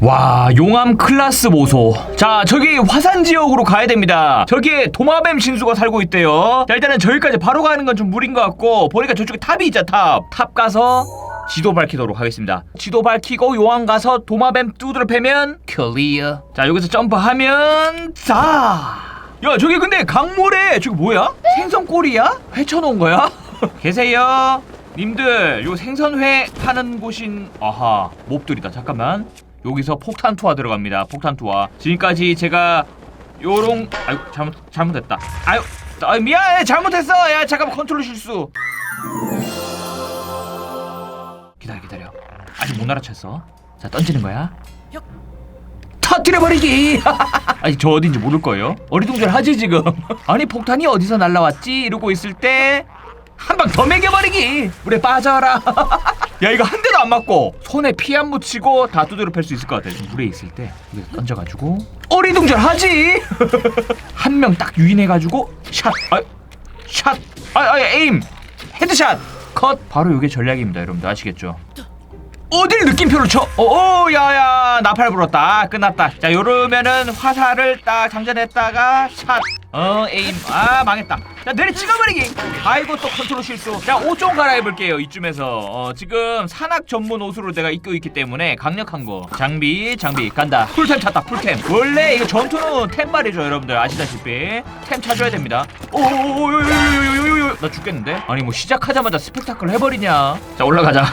와 용암 클라스 보소. 자 저기 화산 지역으로 가야 됩니다. 저기에 도마뱀 신수가 살고 있대요. 자 일단은 저기까지 바로 가는 건 좀 무리인 것 같고 보니까 저쪽에 탑이 있자 탑탑 가서 지도 밝히도록 하겠습니다. 지도 밝히고 용암 가서 도마뱀 두드려 패면 클리어 자 여기서 점프하면 자. 야 저기 근데 강물에 저기 뭐야? 생선꼬리야? 회쳐놓은 거야? 계세요? 님들 요 생선회 파는 곳인 아하 몹들이다. 잠깐만 여기서 폭탄 투하 들어갑니다. 폭탄 투하. 지금까지 제가 요런 아유 잘못 잘못했다. 아유 아 미안해. 잘못했어. 야 잠깐만. 컨트롤 실수. 기다려 기다려. 아직 못 알아챘어. 자 던지는 거야. 터뜨려버리기. 아니 저 어딘지 모를 거예요. 어리둥절하지 지금? 아니 폭탄이 어디서 날라왔지? 이러고 있을 때 한 방 더 매겨버리기. 물에 빠져라 야 이거 한 대도 안 맞고 손에 피 안 묻히고 다 두드려 팰 수 있을 것 같아. 물에 있을 때 이거 던져가지고. 어리둥절 하지! 한 명 딱 유인해가지고 샷 아 샷 아 아, 에임. 헤드샷. 컷. 바로 이게 전략입니다 여러분들. 아시겠죠? 어딜 느낌표를 쳐? 오, 야야, 나팔 불었다. 끝났다. 자, 요러면은 화살을 딱 장전했다가 샷. 어, 에임. 아, 망했다. 자, 내리 찍어버리기. 아이고, 또 컨트롤 실수. 자, 옷 좀 갈아입을게요. 이쯤에서. 어, 지금 산악 전문 옷으로 내가 입고 있기 때문에 강력한 거. 장비, 장비. 간다. 풀템 찾다, 풀템. 원래 이거 전투는 템 말이죠, 여러분들. 아시다시피. 템 찾아야 됩니다. 오오오오오오오오오오. 나 죽겠는데? 아니, 뭐 시작하자마자 스펙타클 해버리냐. 자, 올라가자.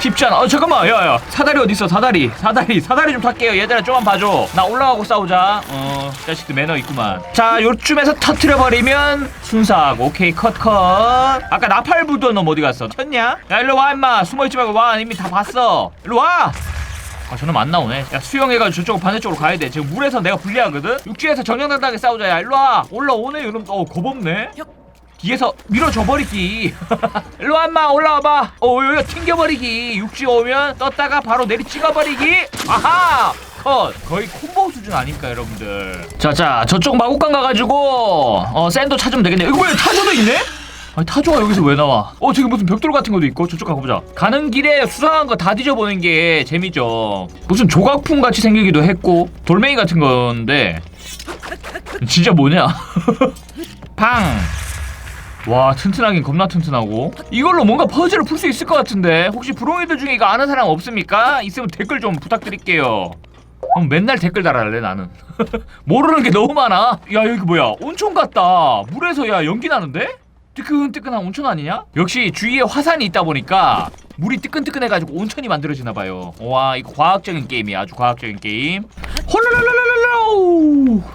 쉽지 않아. 어 잠깐만, 야야, 사다리 어디 있어? 사다리, 사다리, 사다리 좀 탈게요. 얘들아 좀만 봐줘. 나 올라가고 싸우자. 어, 자식들 매너 있구만. 자, 요쯤에서 터트려 버리면 순삭. 오케이, 컷 컷. 아까 나팔 놈 어디 갔어? 쳤냐? 야, 일로 와 임마. 숨어 있지 말고 와. 이미 다 봤어. 일로 와. 아 저놈 안 나오네 야 수영해가지고 저쪽 반대쪽으로 가야 돼 지금 물에서 내가 불리하거든 육지에서 정정당당하게 싸우자 야 일로와 올라오네 이러면 어 겁없네 뒤에서 밀어줘 버리기. 일로 와 인마. 올라와봐. 어 여기 튕겨버리기. 육지 오면 떴다가 바로 내리 찍어버리기. 아하! 컷. 거의 콤보 수준 아닙니까 여러분들? 자자 저쪽 마곡간 가가지고 어 샌도 찾으면 되겠네. 이거 뭐야? 타조도 있네? 아니 타조가 여기서 왜 나와? 어 저기 무슨 벽돌 같은 것도 있고 저쪽 가보자. 가는 길에 수상한 거 다 뒤져보는 게 재미죠. 무슨 조각품 같이 생기기도 했고 돌멩이 같은 건데. 진짜 뭐냐? 팡 와 튼튼하긴 겁나 튼튼하고. 이걸로 뭔가 퍼즐을 풀 수 있을 것 같은데. 혹시 브로이드 중에 이거 아는 사람 없습니까? 있으면 댓글 좀 부탁드릴게요. 그럼 맨날 댓글 달아달래 나는. 모르는 게 너무 많아. 야 여기 뭐야? 온천 같다. 물에서 야 연기 나는데? 뜨끈뜨끈한 온천 아니냐? 역시 주위에 화산이 있다 보니까 물이 뜨끈뜨끈해가지고 온천이 만들어지나 봐요. 와 이거 과학적인 게임이야. 아주 과학적인 게임. 홀랄랄랄랄랄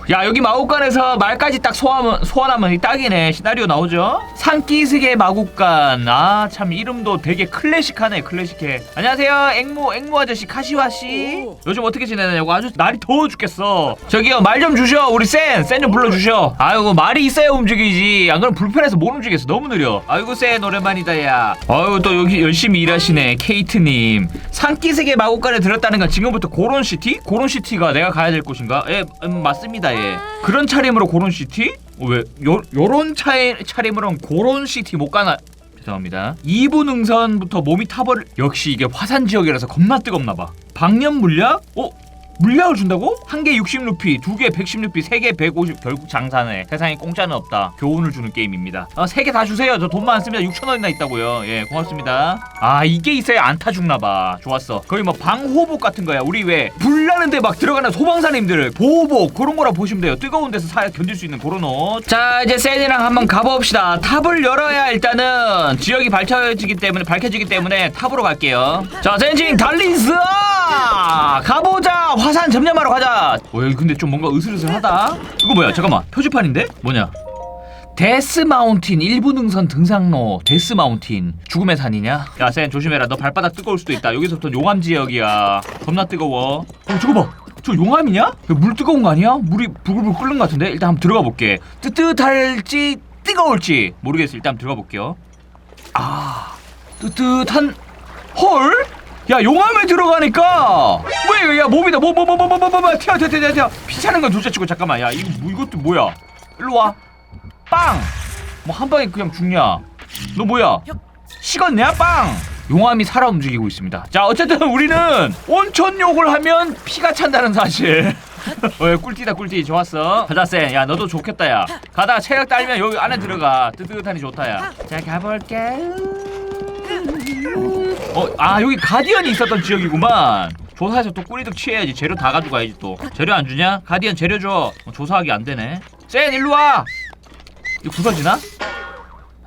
야 여기 마국간에서 말까지 딱 소환하면 이 딱이네. 시나리오 나오죠? 산기슭의 마국간. 아 참 이름도 되게 클래식하네 클래식해. 안녕하세요. 앵무 앵무 아저씨 카시와 씨. 요즘 어떻게 지내냐고 아주 날이 더워 죽겠어. 저기요 말 좀 주셔 우리 센센 좀 불러 주셔. 아이고 말이 있어야 움직이지. 안 그러면 불편해서 못 움직였어 너무 느려. 아이고 센 오랜만이다 야. 아유 또 여기 열심히 일하시네 케이트님. 산기슭의 마국간에 들었다는 건 지금부터 고론시티? 고론시티가 내가 가야 될 곳인가? 예 음, 맞습니다 예 그런 차림으로 고론시티? 어, 왜 요, 요런 차에, 차림으로는 고론시티 못 가나 죄송합니다 2부 능선부터 몸이 타버릴 역시 이게 화산 지역이라서 겁나 뜨겁나 봐 방염 물약? 어? 물약을 준다고? 한 개 60루피, 두 개 110루피, 세 개 150. 결국 장사네. 세상에 공짜는 없다. 교훈을 주는 게임입니다. 어, 세개 다 주세요. 저 돈 많습니다. 6천 원이나 있다고요. 예, 고맙습니다. 아, 이게 있어야 안 타 죽나 봐. 좋았어. 거의 뭐 방호복 같은 거야. 우리 왜 불 나는데 막 들어가는 소방사님들 보호복 그런 거라 보시면 돼요. 뜨거운 데서 사 견딜 수 있는 그런 옷. 자, 이제 샌이랑 한번 가봅시다. 탑을 열어야 일단은 지역이 밝혀지기 때문에 밝혀지기 때문에 탑으로 갈게요. 자, 센징 달리스! 가보자. 화산 점령하러 가자. 어, 여기 근데 좀 뭔가 으슬으슬하다. 이거 뭐야? 잠깐만. 표지판인데? 뭐냐? 데스 마운틴 일부 능선 등산로 데스 마운틴 죽음의 산이냐? 야, 센 조심해라. 너 발바닥 뜨거울 수도 있다. 여기서부터 용암 지역이야. 겁나 뜨거워. 어, 저거 봐. 저 용암이냐? 물 뜨거운 거 아니야? 물이 부글부글 끓는 것 같은데? 일단 한번 들어가 볼게. 뜨뜻할지 뜨거울지 모르겠어. 일단 한번 들어가 볼게요. 아, 뜨뜻한 헐? 야 용암에 들어가니까 뭐야 야 몸이다 뭐뭐 뭐 뭐 뭐뭐 튀어 튀어 튀어 튀어 피차는 건 둘째 치고 잠깐만 야 이거 뭐 이것도 뭐야 일로 와빵뭐 한 방에 그냥 죽냐 너 뭐야 식었냐 빵 용암이 살아 움직이고 있습니다. 자 어쨌든 우리는 온천 욕을 하면 피가 찬다는 사실. 어, 꿀띠다 꿀띠 좋았어. 가자 쌤. 야 너도 좋겠다 야. 가다가 체력 딸면 여기 안에 들어가. 뜨뜻하니 좋다 야. 자 가볼게. 어, 아 여기 가디언이 있었던 지역이구만. 조사해서 또 꿀이득 취해야지. 재료 다 가져가야지 또. 재료 안 주냐? 가디언 재료 줘. 어, 조사하기 안 되네. 쌤 일로 와. 이거 부서지나?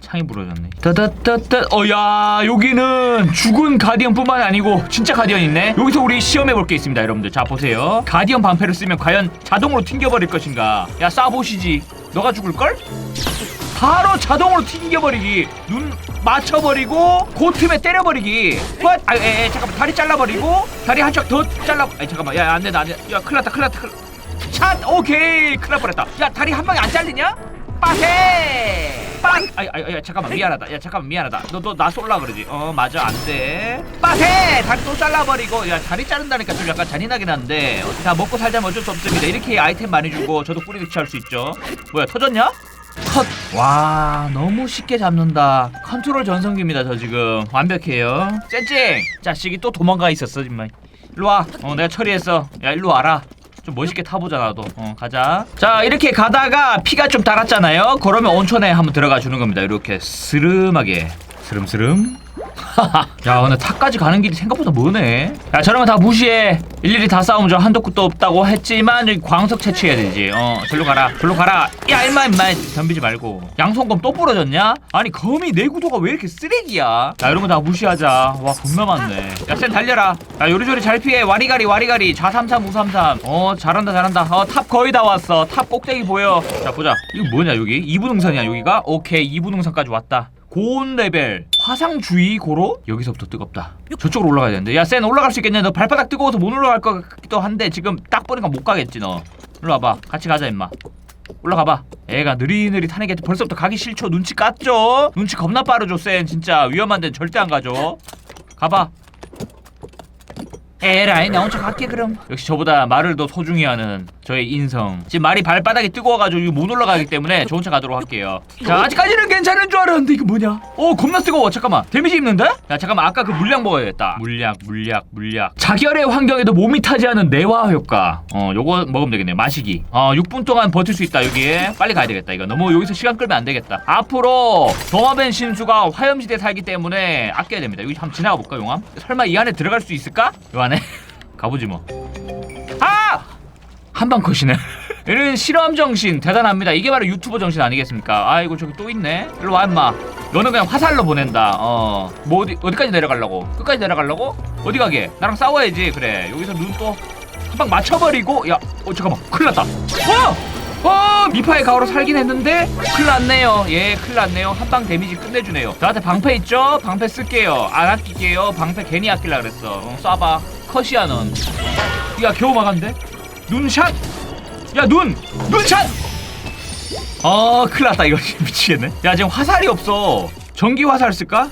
창이 부러졌네. 따따따따. 어야 여기는 죽은 가디언뿐만 아니고 진짜 가디언 있네. 여기서 우리 시험해 볼 게 있습니다, 여러분들. 자 보세요. 가디언 반패를 쓰면 과연 자동으로 튕겨버릴 것인가? 야 쏴보시지. 너가 죽을 걸? 바로 자동으로 튕겨버리기. 눈 맞춰버리고 그 틈에 때려버리기. 헛. 아, 에, 에, 잠깐만 다리 잘라버리고 다리 한쪽 더 잘라. 아 잠깐만. 야안 된다 안 된다. 야 큰일났다 큰일났다. 큰일... 샷 오케이 큰일 날 뻔했다. 야 다리 한 방에 안 잘리냐? 빠세. 빵! 아이, 아이, 아이, 잠깐만 미안하다. 야 잠깐만 미안하다. 너 너 나 쏠라 그러지? 어 맞아 안 돼. 빠세! 다리 또 잘라버리고 야 다리 자른다니까 좀 약간 잔인하긴 한데 어, 자 먹고 살자면 어쩔 수 없습니다. 이렇게 아이템 많이 주고 저도 뿌리 위치할 수 있죠. 뭐야 터졌냐? 컷! 와 너무 쉽게 잡는다. 컨트롤 전성기입니다 저 지금 완벽해요. 쨍쨍! 자식이 또 도망가 있었어 정말. 일로 와. 어 내가 처리했어. 야 일로 와라. 좀 멋있게 타보자 나도 어 가자 자 이렇게 가다가 피가 좀 달았잖아요 그러면 온천에 한번 들어가 주는 겁니다 이렇게 스름하게 스름스름. 야 근데 탑까지 가는 길이 생각보다 머네. 야 저런 거 다 무시해. 일일이 다 싸우면 저 한도 끝도 없다고 했지만 여기 광석 채취해야 되지. 어 절로 가라. 절로 가라. 야 임마 임마. 덤비지 말고. 양손검 또 부러졌냐? 아니 검이 내 구도가 왜 이렇게 쓰레기야? 야 이런 거 다 무시하자. 와 겁나 많네. 야센 달려라. 야 요리조리 잘 피해. 와리가리 와리가리. 좌삼삼 우삼삼. 어 잘한다 잘한다. 어 탑 거의 다 왔어. 탑 꼭대기 보여. 자 보자. 이거 뭐냐 여기? 2분 능선이야 여기가? 오케이 2분 능선까지 왔다 고온 레벨 화상 주의 고로 여기서부터 뜨겁다. 저쪽으로 올라가야 되는데. 야 센 올라갈 수 있겠냐? 너 발바닥 뜨거워서 못 올라갈 것 같기도 한데 지금 딱 보니까 못 가겠지 너. 일로 와봐. 같이 가자 임마. 올라가봐. 애가 느릿느릿 하는 게 벌써부터 가기 싫죠. 눈치 깠죠? 눈치 겁나 빠르죠 센. 진짜 위험한 데는 절대 안 가죠. 가봐. 에라이 나 혼자 갈게 그럼. 역시 저보다 말을 더 소중히 하는 저의 인성. 지금 말이 발바닥이 뜨거워가지고 못 올라가기 때문에 저 혼자 가도록 할게요. 자 아직까지는 괜찮은 줄 알았는데 이게 뭐냐? 어 겁나 뜨거워. 잠깐만. 데미지 입는데? 야 잠깐만. 아까 그 물약 먹어야겠다. 물약 물약 물약. 자결의 환경에도 몸이 타지 않은 내화 효과. 어 요거 먹으면 되겠네 마시기. 어 6분 동안 버틸 수 있다 여기에. 빨리 가야 되겠다 이거. 너무 여기서 시간 끌면 안 되겠다. 앞으로 도마벤 신수가 화염지대에 살기 때문에 아껴야 됩니다. 여기 한번 지나가 볼까 용암? 설마 이 안에 들어갈 수 있을까? 요 안에? 가보지 뭐. 아! 한방 컷이네. 이런 실험 정신 대단합니다. 이게 바로 유튜버 정신 아니겠습니까? 아이고 저기 또 있네. 일로 와 임마. 너는 그냥 화살로 보낸다. 어. 뭐 어디 어디까지 내려가려고? 끝까지 내려가려고? 어디 가게? 나랑 싸워야지. 그래. 여기서 눈 또 한 방 맞춰버리고 야, 어 잠깐만. 큰일 났다. 어! 어! 미파의 가오로 살긴 했는데 큰일 났네요. 예, 큰일 났네요. 한 방 데미지 끝내주네요. 저한테 방패 있죠? 방패 쓸게요. 안 아낄게요. 방패 괜히 아낄라 그랬어. 어, 쏴봐. 컷이야 넌. 야 겨우 막았는데? 눈샷! 야 눈! 눈샷! 어 큰일 났다 이거 미치겠네 야 지금 화살이 없어 전기 화살 쓸까?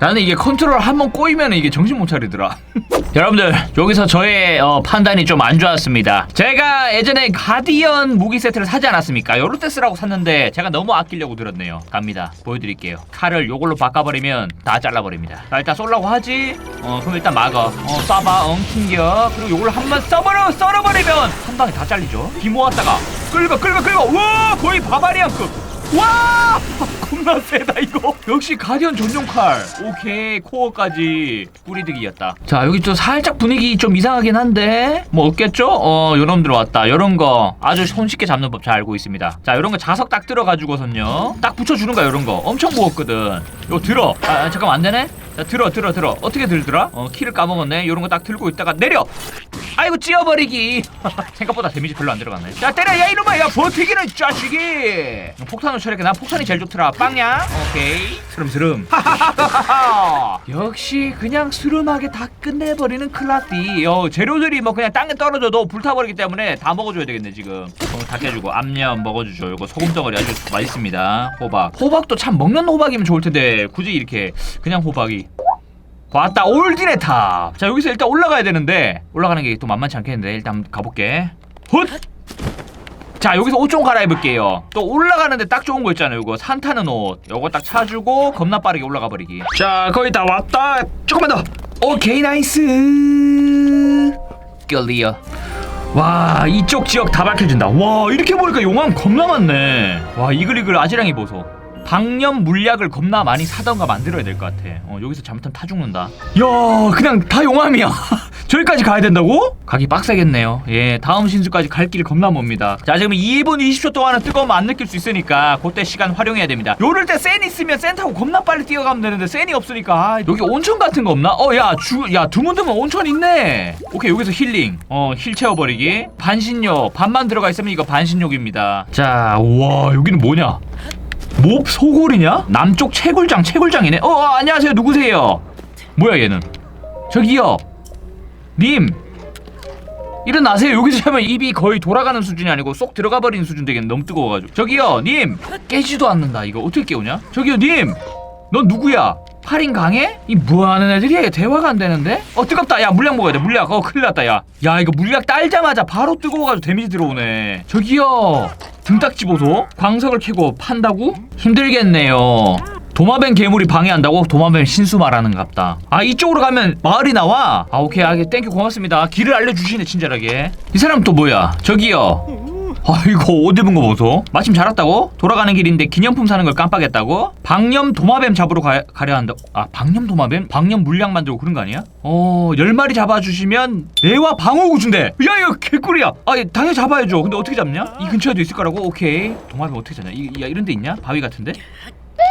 나는 이게 컨트롤 한번 꼬이면 이게 정신 못 차리더라. 여러분들 여기서 저의 어, 판단이 좀 안 좋았습니다. 제가 예전에 가디언 무기 세트를 사지 않았습니까? 요르테스라고 샀는데 제가 너무 아끼려고 들었네요. 갑니다. 보여드릴게요. 칼을 요걸로 바꿔버리면 다 잘라버립니다. 자 일단 쏠라고 하지? 어 그럼 일단 막아. 어 쏴봐. 엉 튕겨. 그리고 요걸로 한번 써버려 썰어버리면 한 방에 다 잘리죠. 비 모았다가 끌고 끌고 끌고. 우와 거의 바바리안급 와! 겁나 세다 이거. 역시 가디언 전용 칼. 오케이 코어까지 뿌리득이었다. 자 여기 또 살짝 분위기 좀 이상하긴 한데 뭐 없겠죠? 어 요놈 들어왔다. 요런 거 아주 손쉽게 잡는 법 잘 알고 있습니다. 자 요런 거 자석 딱 들어가지고선요. 딱 붙여주는 거야 요런 거. 엄청 무겁거든. 요거 들어. 아, 아 잠깐만 안 되네 자 들어 들어 들어. 어떻게 들더라? 어 키를 까먹었네. 요런 거 딱 들고 있다가 내려. 아이고 찌어버리기. 생각보다 데미지 별로 안 들어갔네. 자 때려. 야 이놈아. 야 버티기는 이 자식이. 폭탄을 처리해 난 폭탄이 제일 좋더라. 빵야. 오케이. 스름스름. 하하하하하 역시 그냥 스름하게 다 끝내버리는 클라띠 어 재료들이 뭐 그냥 땅에 떨어져도 불타버리기 때문에 다 먹어줘야 되겠네 지금. 어, 다 깨주고. 암염 먹어주죠. 요거 소금 덩어리 아주 맛있습니다. 호박. 호박도 참 먹는 호박이면 좋을 텐데 굳이 이렇게 그냥 호박이 왔다 올디네 탑. 자 여기서 일단 올라가야 되는데 올라가는 게 또 만만치 않겠는데 일단 한번 가볼게. 훗. 자 여기서 옷 좀 갈아입을게요. 또 올라가는데 딱 좋은 거 있잖아요. 이거 산 타는 옷. 요거 딱 차주고 겁나 빠르게 올라가 버리기. 자 거의 다 왔다. 조금만 더. 오케이 나이스. 클리어. 와 이쪽 지역 다 밝혀진다. 와 이렇게 보니까 용암 겁나 많네. 와 이글이글 아지랑이 보소 방염 물약을 겁나 많이 사던가 만들어야 될 것 같아. 어 여기서 잘못하면 타 죽는다. 야 그냥 다 용암이야. 저기까지 가야 된다고? 가기 빡세겠네요. 예 다음 신수까지 갈 길이 겁나 멉니다. 자 지금 2분 20초 동안은 뜨거움 안 느낄 수 있으니까 그때 시간 활용해야 됩니다. 요럴 때 센 있으면 센 타고 겁나 빨리 뛰어가면 되는데 센이 없으니까. 아, 여기 온천 같은 거 없나? 어야 주 야 드문드문 온천 있네. 오케이 여기서 힐링. 어 힐 채워버리기. 반신욕. 반만 들어가 있으면 이거 반신욕입니다. 자와 여기는 뭐냐 몹 소골이냐? 남쪽 채굴장 채굴장이네. 어, 어 안녕하세요. 누구세요? 뭐야 얘는? 저기요. 님. 일어나세요. 여기서 자면 입이 거의 돌아가는 수준이 아니고 쏙 들어가 버리는 수준 되겠네. 너무 뜨거워가지고. 저기요 님. 깨지도 않는다. 이거 어떻게 깨우냐? 저기요 님넌 누구야 팔인 강해? 이 뭐하는 애들이야 이게 대화가 안 되는데? 어 뜨겁다. 야 물약 먹어야 돼. 물약. 어 큰일 났다 야야 이거 물약 딸자마자 바로 뜨거워가지고 데미지 들어오네. 저기요. 등딱지 보소. 광석을 캐고 판다고? 힘들겠네요. 도마뱀 괴물이 방해한다고? 도마뱀 신수 말하는갑다. 아 이쪽으로 가면 마을이 나와? 아 오케이. 아 땡큐. 고맙습니다. 길을 알려주시네 친절하게. 이 사람 또 뭐야? 저기요 아이고 옷 입은 거 보소 마침 잘 왔다고? 돌아가는 길인데 기념품 사는 걸 깜빡했다고? 방염 도마뱀 잡으러 가, 가려 한다 아 방염 도마뱀? 방염 물약 만들고 그런 거 아니야? 어 10마리 잡아주시면 뇌와 방어구 준대 야 이거 개꿀이야 아 당연히 잡아야죠 근데 어떻게 잡냐? 이 근처에도 있을 거라고? 오케이 도마뱀 어떻게 잡냐? 이, 야 이런 데 있냐? 바위 같은데?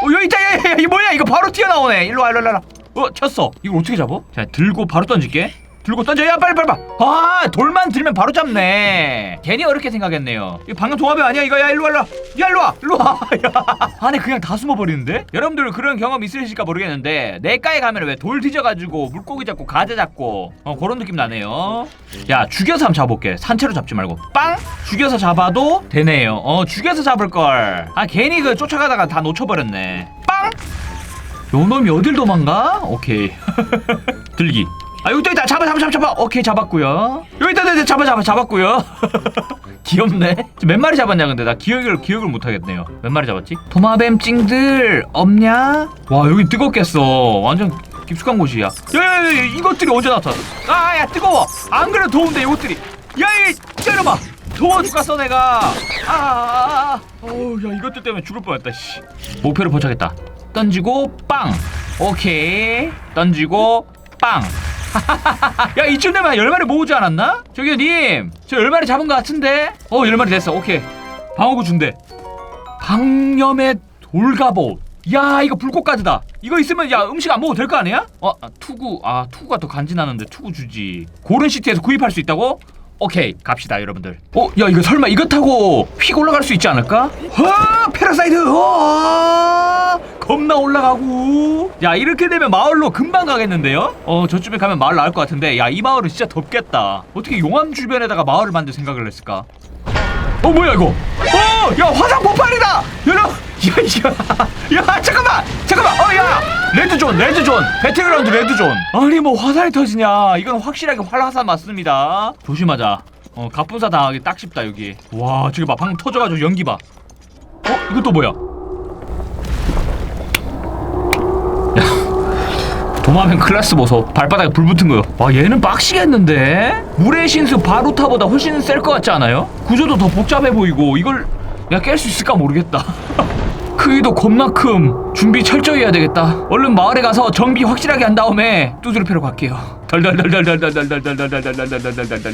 어 여기 있다 야, 야, 야, 이거 뭐야 이거 바로 튀어나오네 일로 와 일로 와 일로 와 어 쳤어 이걸 어떻게 잡어? 자 들고 바로 던질게 들고 던져. 야 빨리 빨리 빨리 아 돌만 들면 바로 잡네. 괜히 어렵게 생각했네요. 이거 방금 동화배 아니야 이거? 야 일로 와 일로 와 야 일로 와 일로 와. 야. 안에 그냥 다 숨어버리는데? 여러분들 그런 경험 있으실까 모르겠는데 내과에 가면 왜 돌 뒤져가지고 물고기 잡고 가재 잡고 어 그런 느낌 나네요. 야 죽여서 한번 잡아볼게. 산채로 잡지 말고. 빵? 죽여서 잡아도 되네요. 어 죽여서 잡을걸. 아 괜히 그 쫓아가다가 다 놓쳐버렸네. 빵? 요 놈이 어딜 도망가? 오케이. 들기 아 여기 또 있다. 잡아 잡아 잡아 잡아. 오케이 잡았고요. 여기 있다 있다 잡아 잡아 잡았고요. 귀엽네. 몇 마리 잡았냐 근데? 나 기억을 기억을 못 하겠네요. 몇 마리 잡았지? 도마뱀 찡들 없냐? 와 여기 뜨겁겠어. 완전 깊숙한 곳이야. 야야야 이것들이 언제 나타났어 아야 뜨거워. 안 그래도 더운데 이것들이. 야이 때려봐. 더워 죽겠어 내가. 아아아. 어우 야 이것들 때문에 죽을 뻔했다 씨. 목표를 포착했다. 던지고 빵. 오케이. 던지고 빵 야 이쯤 되면 열 마리 모으지 않았나? 저기요 님저 열 마리 잡은 것 같은데? 어열 마리 됐어. 오케이. 방어구 준대. 방염의 돌갑옷 야 이거 불꽃까지다. 이거 있으면 야 음식 안 먹어도 될 거 아니야? 어 아, 투구. 아 투구가 더 간지나는데 투구 주지. 고른시티에서 구입할 수 있다고? 오케이 갑시다 여러분들 어 야 이거 설마 이거 타고 휙 올라갈 수 있지 않을까? 와 패러사이드 와 겁나 올라가고 야 이렇게 되면 마을로 금방 가겠는데요? 어 저쪽에 가면 마을 나올 것 같은데 야 이 마을은 진짜 덥겠다 어떻게 용암 주변에다가 마을을 만들 생각을 했을까? 어 뭐야 이거? 어! 야 화산 폭발이다! 여러분! 야, 야, 야, 잠깐만! 잠깐만! 어, 야! 레드존, 레드존! 배틀그라운드 레드존! 아니, 뭐 화산이 터지냐? 이건 확실하게 활화산 맞습니다. 조심하자. 어, 갑분사 당하기 딱 쉽다, 여기. 와, 저기 봐. 방금 터져가지고 연기 봐. 어? 이건 또 뭐야? 도마뱀 클라스 보소 발바닥에 불 붙은 거요 와 얘는 빡시겠는데 물의 신수 바루타보다 훨씬 셀 것 같지 않아요? 구조도 더 복잡해 보이고 이걸 야깰수 있을까 모르겠다. 크기도 겁나 큼 준비 철저히 해야 되겠다. 얼른 마을에 가서 정비 확실하게 한 다음에 두드려 패러 갈게요. 덜덜덜덜덜덜덜덜덜덜덜덜덜덜